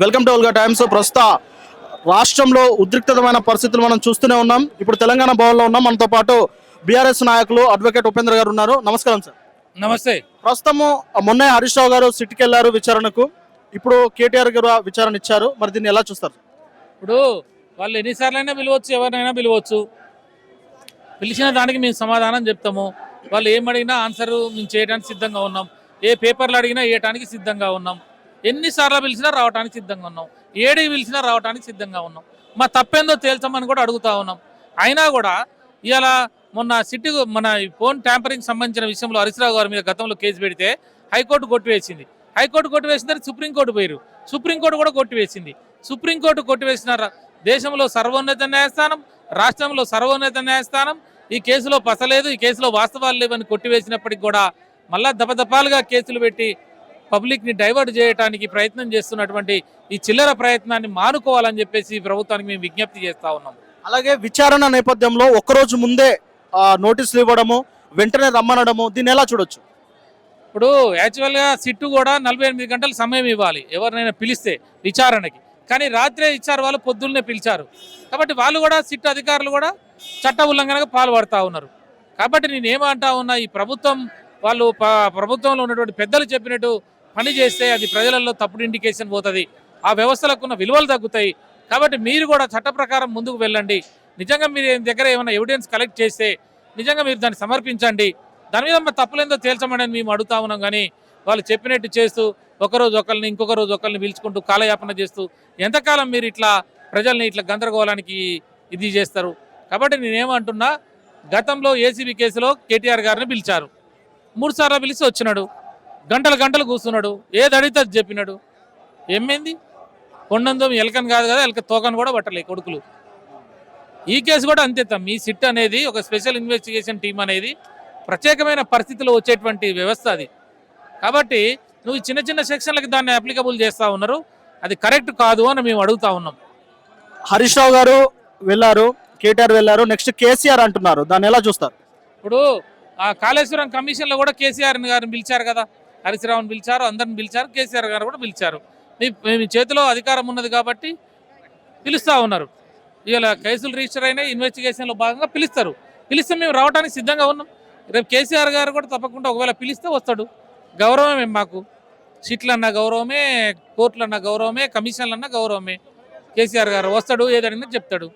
Welcome to Olga times. ప్రస్తుత రాష్ట్రంలో ఉద్రిక్తమైన పరిస్థితులు మనం చూస్తూనే ఉన్నాం. ఇప్పుడు తెలంగాణ భవన్లో ఉన్నాం. మనతో పాటు బీఆర్ఎస్ నాయకులు అడ్వకేట్ ఉపేంద్ర గారు ఉన్నారు. నమస్కారం సార్. నమస్తే. ప్రస్తుతము మొన్నే హరీష్ రావు గారు సిట్కి వెళ్ళారు విచారణకు. ఇప్పుడు కేటీఆర్ గారు విచారణ ఇచ్చారు. మరి దీన్ని ఎలా చూస్తారు? ఇప్పుడు వాళ్ళు ఎన్నిసార్లైనా పిలవచ్చు ఎవరినైనా పిలవచ్చు. పిలిచిన దానికి మేము సమాధానం చెప్తాము. వాళ్ళు ఏం అడిగినా ఆన్సర్ మేము చేయడానికి సిద్ధంగా ఉన్నాం. ఏ పేపర్లు అడిగినా వేయటానికి సిద్ధంగా ఉన్నాం. ఎన్నిసార్లు పిలిచినా రావడానికి సిద్ధంగా ఉన్నాం. ఏడికి పిలిచినా రావడానికి సిద్ధంగా ఉన్నాం. మా తప్పేందో తేల్చమని కూడా అడుగుతా ఉన్నాం. అయినా కూడా ఇలా మొన్న సిటీ మన ఈ ఫోన్ ట్యాంపరింగ్ సంబంధించిన విషయంలో హరీశ్రావు గారి మీద గతంలో కేసు పెడితే హైకోర్టు కొట్టివేసింది. హైకోర్టు కొట్టివేసిందని సుప్రీంకోర్టు పోయారు సుప్రీంకోర్టు కూడా కొట్టివేసింది. సుప్రీంకోర్టు కొట్టివేసిన దేశంలో సర్వోన్నత న్యాయస్థానం రాష్ట్రంలో సర్వోన్నత న్యాయస్థానం. ఈ కేసులో పసలేదు ఈ కేసులో వాస్తవాలు లేవని కొట్టివేసినప్పటికి కూడా మళ్ళా దపదపాలుగా కేసులు పెట్టి పబ్లిక్ని డైవర్ట్ చేయడానికి ప్రయత్నం చేస్తున్నటువంటి ఈ చిల్లర ప్రయత్నాన్ని మానుకోవాలని చెప్పేసి ప్రభుత్వానికి మేము విజ్ఞప్తి చేస్తా ఉన్నాం అలాగే విచారణ నేపథ్యంలో ఒక్కరోజు ముందే నోటీసులు ఇవ్వడము వెంటనే రమ్మనడము దీన్ని ఎలా చూడొచ్చు? ఇప్పుడు యాక్చువల్గా సిట్టు కూడా నలభై ఎనిమిది గంటల సమయం ఇవ్వాలి ఎవరినైనా పిలిస్తే విచారణకి. కానీ రాత్రే ఇచ్చారు వాళ్ళు పొద్దున్నే పిలిచారు. కాబట్టి వాళ్ళు కూడా సిట్టు అధికారులు కూడా చట్ట ఉల్లంఘనకు పాల్పడతా ఉన్నారు. కాబట్టి నేను ఏమంటా ఉన్నా ఈ ప్రభుత్వం వాళ్ళు ప్రభుత్వంలో ఉన్నటువంటి పెద్దలు చెప్పినట్టు పని చేస్తే అది ప్రజలలో తప్పుడు ఇండికేషన్ పోతుంది. ఆ వ్యవస్థలకు ఉన్న విలువలు తగ్గుతాయి. కాబట్టి మీరు కూడా చట్ట ప్రకారం ముందుకు వెళ్ళండి. నిజంగా మీరు దగ్గర ఏమైనా ఎవిడెన్స్ కలెక్ట్ చేస్తే నిజంగా మీరు దాన్ని సమర్పించండి. దాని మీద తప్పులేందో తేల్చమని మేము అడుగుతా ఉన్నాం కానీ వాళ్ళు చెప్పినట్టు చేస్తూ ఒకరోజు ఒకరిని ఇంకొక రోజు ఒకరిని పిలుచుకుంటూ కాలయాపన చేస్తూ ఎంతకాలం మీరు ఇట్లా ప్రజల్ని ఇట్లా గందరగోళానికి ఇది చేస్తారు? కాబట్టి నేనేమంటున్నా గతంలో ఏసీబీ కేసులో కేటీఆర్ గారిని పిలిచారు. మూడుసార్లు పిలిచి వచ్చినాడు. గంటలు గంటలు కూర్చున్నాడు. ఏది అడిగితే అది చెప్పినాడు. ఏమైంది? కొండందం ఎలకని కాదు కదా ఎలక తోకను కూడా పట్టలే కొడుకులు. ఈ కేసు కూడా అంతే. ఈ సిట్ అనేది ఒక స్పెషల్ ఇన్వెస్టిగేషన్ టీం అనేది ప్రత్యేకమైన పరిస్థితిలో వచ్చేటువంటి వ్యవస్థ అది. కాబట్టి నువ్వు చిన్న చిన్న సెక్షన్లకి దాన్ని అప్లికబుల్ చేస్తా ఉన్నారు. అది కరెక్ట్ కాదు అని మేము అడుగుతా ఉన్నాం. హరీష్ రావు గారు వెళ్ళారు కేటీఆర్ వెళ్ళారు నెక్స్ట్ కేసీఆర్ అంటున్నారు. దాన్ని ఎలా చూస్తారు? ఇప్పుడు ఆ కాళేశ్వరం కమిషన్లో కూడా కేసీఆర్ గారిని పిలిచారు కదా. హరీశ్రావుని పిలిచారు అందరిని పిలిచారు కేసీఆర్ గారు కూడా పిలిచారు. మీ మీ చేతిలో అధికారం ఉన్నది కాబట్టి పిలుస్తూ ఉన్నారు. ఇవాళ కేసులు రిజిస్టర్ అయినా ఇన్వెస్టిగేషన్లో భాగంగా పిలుస్తారు. పిలిస్తే మేము రావడానికి సిద్ధంగా ఉన్నాం. రేపు కేసీఆర్ గారు కూడా తప్పకుండా ఒకవేళ పిలిస్తే వస్తాడు. గౌరవమే మాకు. సీట్లు అన్న గౌరవమే కోర్టులు అన్న గౌరవమే కమిషన్లు అన్న గౌరవమే. కేసీఆర్ గారు వస్తాడు ఏదైనా చెప్తాడు.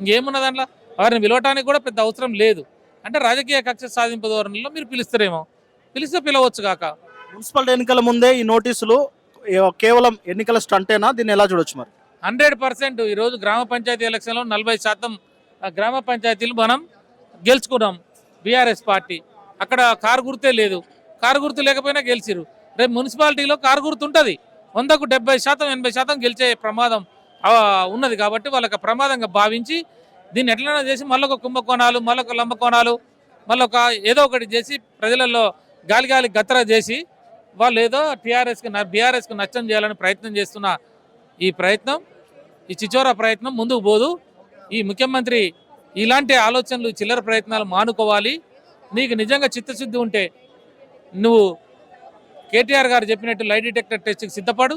ఇంకేమున్న దాంట్లో వారిని పిలవటానికి కూడా పెద్ద అవసరం లేదు. అంటే రాజకీయ కక్ష సాధింపు ధోరణిలో మీరు పిలుస్తారేమో. పిలిస్తే పిలవచ్చు కాక. మున్సిపల్ ఎన్నికల ముందే ఈ నోటీసులు కేవలం ఎన్నికల స్టంటేనా? దీన్ని ఎలా చూడొచ్చు మరి? హండ్రెడ్ పర్సెంట్ ఈరోజు గ్రామ పంచాయతీ ఎలక్షన్లో నలభై శాతం గ్రామ పంచాయతీలు మనం గెలుచుకున్నాం బీఆర్ఎస్ పార్టీ. అక్కడ కారు గుర్తే లేదు. కారు గుర్తు లేకపోయినా గెలిచిరు రేపు మున్సిపాలిటీలో కారు గుర్తు ఉంటుంది. వందకు డెబ్బై శాతం ఎనభై శాతం గెలిచే ప్రమాదం ఉన్నది కాబట్టి వాళ్ళకి ప్రమాదంగా భావించి దీన్ని ఎట్లైనా చేసి మళ్ళొక కుంభకోణాలు మళ్ళొక లంబకోణాలు మళ్ళొక ఏదో ఒకటి చేసి ప్రజలలో గాలి గాలి గత్తర చేసి వాళ్ళు ఏదో టీఆర్ఎస్కి బీఆర్ఎస్కి నష్టం చేయాలని ప్రయత్నం చేస్తున్న ఈ ప్రయత్నం ఈ చిచోరా ప్రయత్నం ముందుకు పోదు. ఈ ముఖ్యమంత్రి ఇలాంటి ఆలోచనలు చిల్లర ప్రయత్నాలు మానుకోవాలి. నీకు నిజంగా చిత్తశుద్ధి ఉంటే నువ్వు కేటీఆర్ గారు చెప్పినట్టు లై డిటెక్టర్ టెస్ట్కి సిద్ధపడు.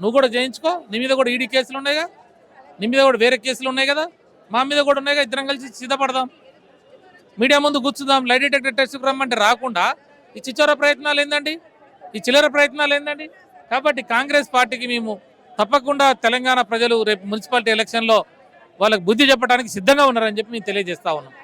నువ్వు కూడా చేయించుకో నీ మీద కూడా ఈడీ కేసులు ఉన్నాయిగా. నీ మీద కూడా వేరే కేసులు ఉన్నాయి కదా. మా మీద కూడా ఉన్నాయిగా. ఇద్దరం కలిసి సిద్ధపడదాం. మీడియా ముందు కూర్చుందాం. లై డిటెక్టర్ టెస్ట్కి రమ్మంటే రాకుండా ఈ చిచ్చోర ప్రయత్నాలు ఏందండి? ఈ చిల్లర ప్రయత్నాలు ఏంటండి కాబట్టి కాంగ్రెస్ పార్టీకి మేము తప్పకుండా తెలంగాణ ప్రజలు రేపు మున్సిపాలిటీ ఎలక్షన్లో వాళ్ళకి బుద్ధి చెప్పడానికి సిద్ధంగా ఉన్నారని చెప్పి మేము తెలియజేస్తా ఉన్నాం.